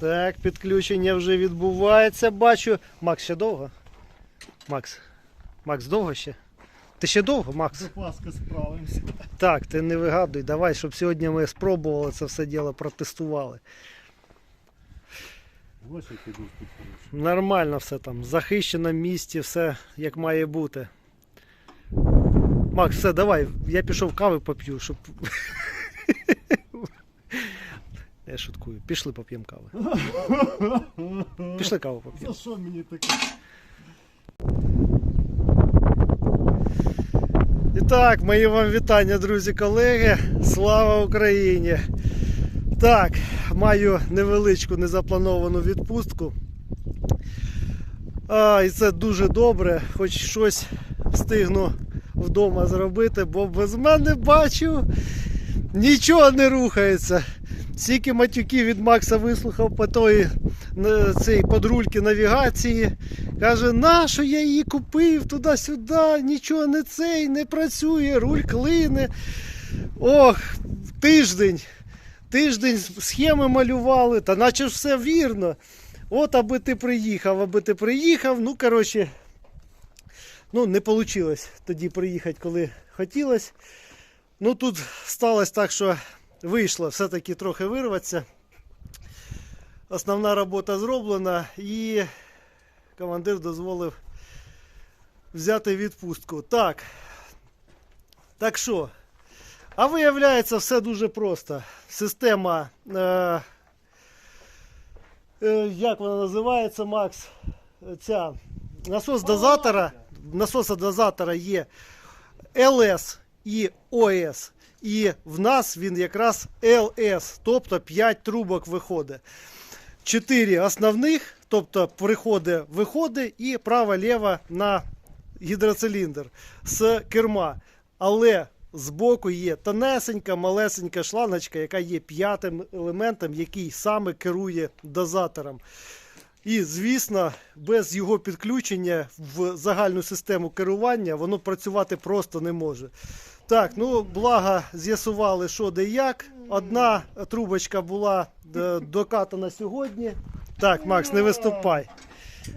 Так, підключення вже відбувається, бачу. Макс ще довго? Макс. Макс, довго ще? Ти ще довго, Макс? Запаска справимося. Так, ти не вигадуй, давай, щоб сьогодні ми спробували це все діло протестували. Ось як іду тут хороший. Нормально все там, захищено в місті, все як має бути. Макс, все, давай, я пішов кави поп'ю, щоб. Я шуткую. Пішли поп'ємо кави. Пішли каву поп'ємо. За що мені таке? І так, мої вам вітання, друзі, колеги. Слава Україні! Так, маю невеличку незаплановану відпустку. А, і це дуже добре, хоч щось встигну вдома зробити, бо без мене бачу, нічого не рухається. Стільки матюків від Макса вислухав по той цій подрульки навігації. Каже, нащо я її купив туди-сюди, нічого не цей, не працює, руль клине. Ох, тиждень. Тиждень схеми малювали, та наче ж все вірно. От аби ти приїхав, аби ти приїхав. Ну, коротше, ну, не вийшло тоді приїхати, коли хотілося. Ну, тут сталося так, що вийшло все-таки трохи вирватися. Основна робота зроблена і командир дозволив взяти відпустку. Так. Так що? А виявляється, все дуже просто. Система. Е, е, як вона називається, Макс? Ця насос дозатора. Насоса дозатора є LS і OS. І в нас він якраз LS, тобто 5 трубок виходить. 4 основних, тобто приходить, виходить і право-ліво на гідроциліндр з керма. Але збоку є тонесенька, малесенька шлангочка, яка є п'ятим елементом, який саме керує дозатором. І, звісно, без його підключення в загальну систему керування воно працювати просто не може. Так, ну благо з'ясували, що де як. Одна трубочка була е, докатана сьогодні. Так, Макс, не виступай.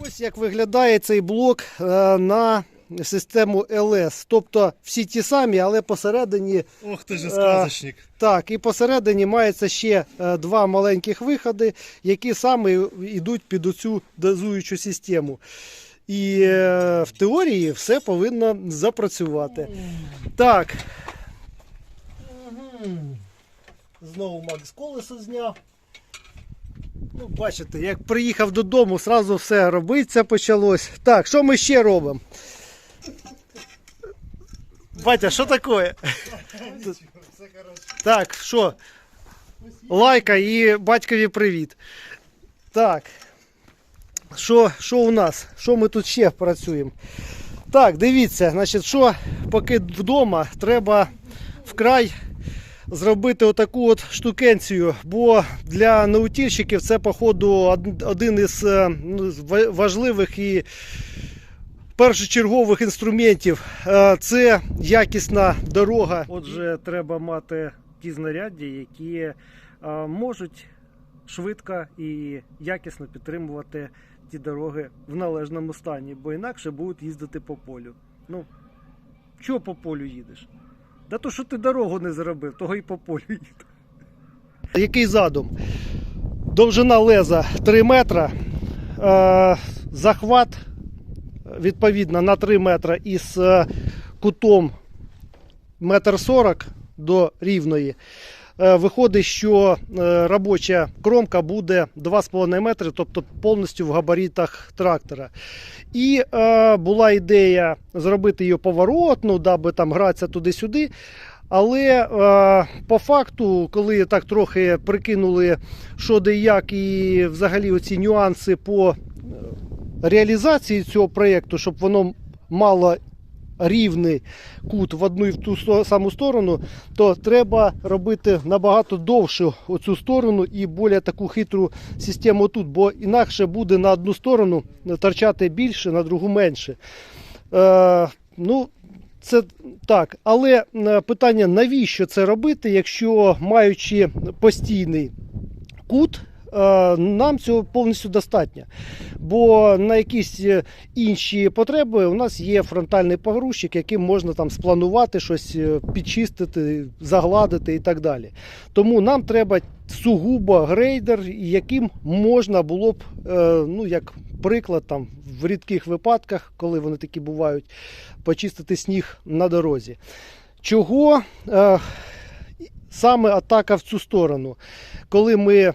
Ось як виглядає цей блок е, на систему LS. Тобто всі ті самі, але посередині Ох ти ж Е, сказочник. так, і посередині мається ще е, два маленьких виходи, які саме йдуть під оцю дозуючу систему. І е, в теорії все повинно запрацювати. Так. Знову Макс колесо зняв. Ну, бачите, як приїхав додому, одразу все робиться почалось. Так, що ми ще робимо? Батя, що таке? Так, що? Лайка і батькові привіт. Так. Що, що у нас? Що ми тут ще працюємо? Так, дивіться, значить, що поки вдома треба вкрай зробити отаку от штукенцію, бо для наутільщиків це, походу, один із е, ну, важливих і першочергових інструментів Е, це якісна дорога. Отже, треба мати ті знаряддя, які е, можуть швидко і якісно підтримувати ті дороги в належному стані, бо інакше будуть їздити по полю. Ну, чого по полю їдеш? Да то, що ти дорогу не зробив, того і по полю їду. Який задум? Довжина леза 3 метра. Е, захват відповідно на 3 метра із е, кутом 1,40 м до рівної. Е, Виходить, що е, робоча кромка буде 2,5 метри, тобто повністю в габаритах трактора. І була ідея зробити її поворотну, даби там гратися туди-сюди. Але е, по факту, коли так трохи прикинули, що де як, і взагалі оці нюанси по реалізації цього проєкту, щоб воно мало рівний кут в одну і в ту саму сторону, то треба робити набагато довшу оцю сторону і більш таку хитру систему тут, бо інакше буде на одну сторону торчати більше, на другу менше. Е, ну, це так, але е, питання, навіщо це робити, якщо маючи постійний кут, нам цього повністю достатньо. Бо на якісь е, інші потреби у нас є фронтальний погрузчик, яким можна там спланувати щось, е, підчистити, загладити і так далі. Тому нам треба сугубо грейдер, яким можна було б, е, ну як приклад, там в рідких випадках, коли вони такі бувають, почистити сніг на дорозі. Чого е, саме атака в цю сторону? Коли ми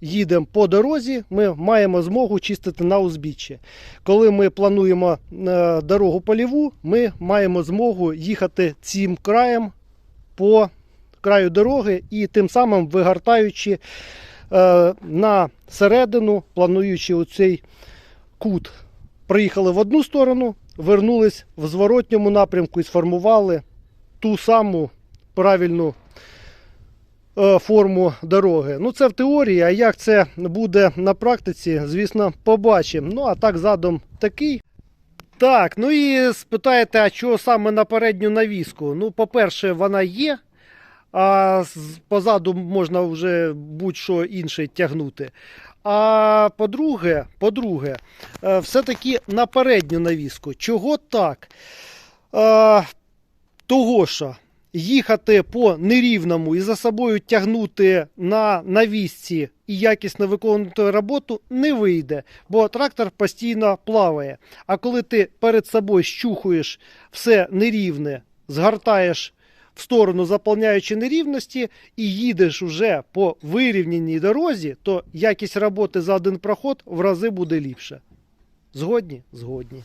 їдемо по дорозі, ми маємо змогу чистити на узбіччі. Коли ми плануємо е, дорогу польову, ми маємо змогу їхати цим краєм по краю дороги і тим самим вигортаючи е, на середину, плануючи оцей кут. Приїхали в одну сторону, вернулись в зворотньому напрямку і сформували ту саму правильну форму дороги. Ну, це в теорії, а як це буде на практиці, звісно, побачимо. Ну, а так задум такий. Так, ну і спитаєте, а чого саме на передню навіску? Ну, по-перше, вона є, а позаду можна вже будь-що інше тягнути. А по-друге, по-друге, е, все-таки на передню навіску. Чого так? Е, того що їхати по нерівному і за собою тягнути на навісці і якісно виконувати роботу не вийде, бо трактор постійно плаває. А коли ти перед собою щухуєш все нерівне, згортаєш в сторону, заповняючи нерівності, і їдеш уже по вирівняній дорозі, то якість роботи за один проход в рази буде ліпше. Згодні? Згодні.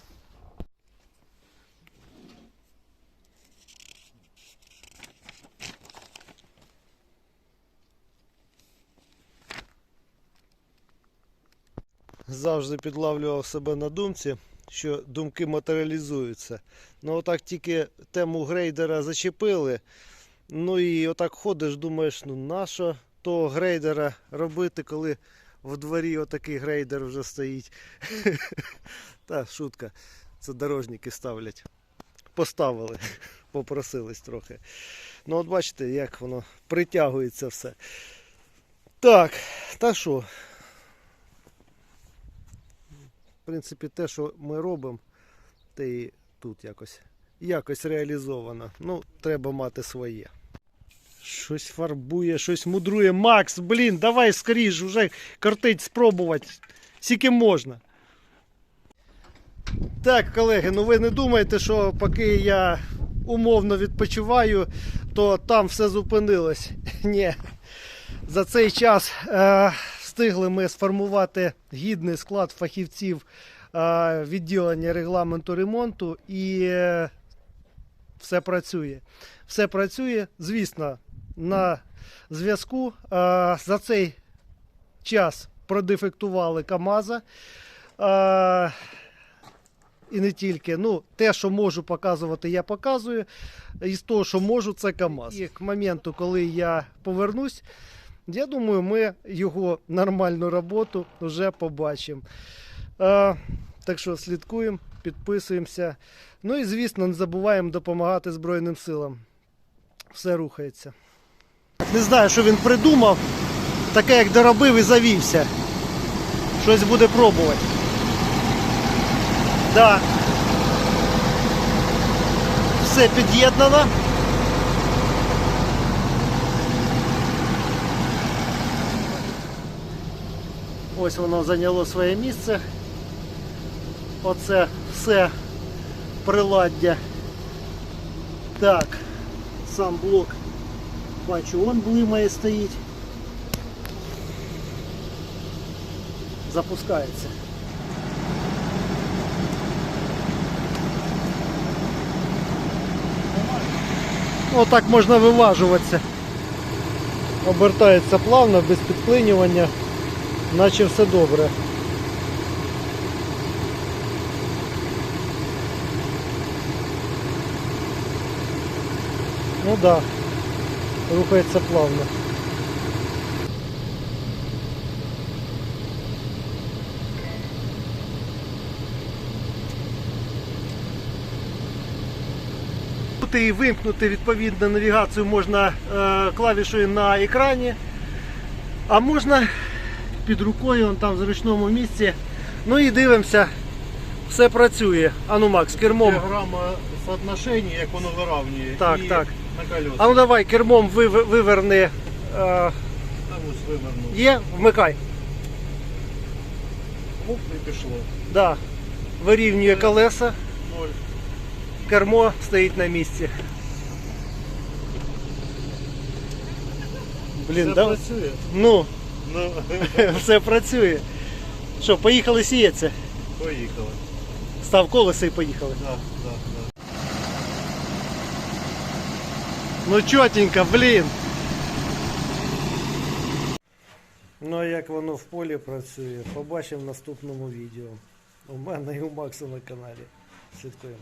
Завжди підлавлював себе на думці, що думки матеріалізуються. Ну, отак тільки тему грейдера зачепили. Ну і отак ходиш, думаєш, ну нащо того грейдера робити, коли в дворі отакий грейдер вже стоїть. Та шутка. Це дорожники ставлять. Поставили, попросились трохи. Ну, от бачите, як воно притягується все. Так, та що? В принципі, те, що ми робимо, те і тут якось, якось реалізовано. Ну, треба мати своє. Щось фарбує, щось мудрує. Макс, блін, давай скоріш, вже картить спробувати. Скільки можна. Так, колеги, ну ви не думаєте, що поки я умовно відпочиваю, то там все зупинилось. Ні. За цей час е, встигли ми сформувати гідний склад фахівців відділення регламенту ремонту і е, все працює. Все працює, звісно, на зв'язку. За цей час продефектували КАМАЗа. І не тільки. Ну, те, що можу показувати, я показую. І з того, що можу, це КАМАЗ. І к моменту, коли я повернусь, я думаю, ми його нормальну роботу вже побачимо. Е, так що слідкуємо, підписуємося. Ну і звісно, не забуваємо допомагати Збройним силам. Все рухається. Не знаю, що він придумав. Таке, як доробив і завівся. Щось буде пробувати. Да. Все під'єднано. Ось воно зайняло своє місце. Оце все приладдя. Так, сам блок бачу, он блимає стоїть. Запускається. Отак можна виважуватися. Обертається плавно, без підклинювання, наче все добре. Ну да, рухається плавно. і вимкнути відповідно навігацію можна е, клавішою на екрані, а можна під рукою, он там в зручному місці. Ну і дивимося, все працює. Ану, Макс, кермом. Диаграма соотношення, як воно виравнює. Так, і так. На колеса. А ну давай кермом вив- виверни. Е, Там ось вивернув. є, вмикай. Оп, і пішло. Да. Вирівнює колеса, Ноль. кермо стоїть на місці. Блін, Все да? працює. Ну, Ну, все працює. Що, поїхали сіятися? поїхали. Став колесо і поїхали. Так, так, так. Ну чотенько, блін. Ну а як воно в полі працює, побачимо в наступному відео. У мене і у Макса на каналі. Слідкуємо.